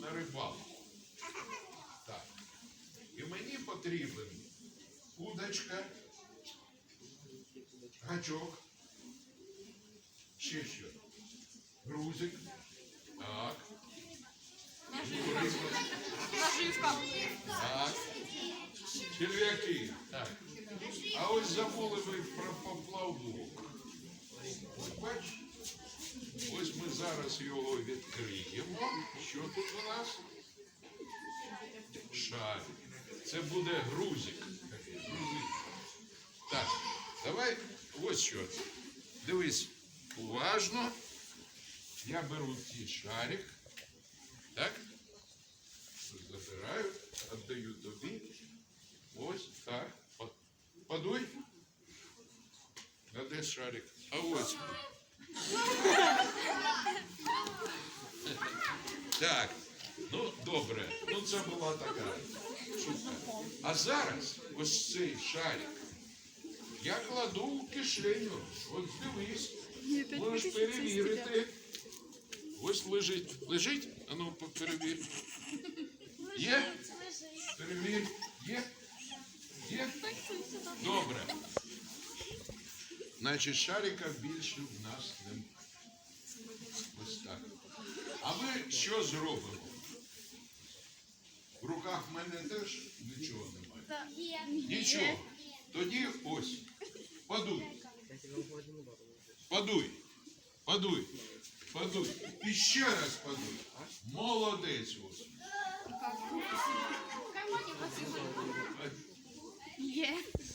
на рибалку. Так. І мені потрібен удочка, гачок, ще що? Грузик. Так. Наживка. Так. Черв'яки. Так. А ось забули ви про поплавок. Ось бачиш? Ось ми зараз його відкриємо. Що тут у нас? Шарик. Це буде грузик. Так, давай ось що. Дивись, уважно. Я беру цей шарик. Так? Забираю, віддаю тобі. Ось так. По- Подуй. А де шарик? А ось. Так. Ну, добре. Ну, це була така шутка. А зараз ось цей шарик я кладу в кишеню. От дивись. Можеш перевірити. Ось лежить. Лежить? А ну по- перевір. Є? Перевір. Є? Є? Добре. Значить, шарика більше в нас немає. Ось так. А ми що зробимо? В руках в мене теж нічого немає. Нічого. Тоді ось. Падуй. Падуй. Падуй. Падуй. І ще раз падуй. Молодець ось.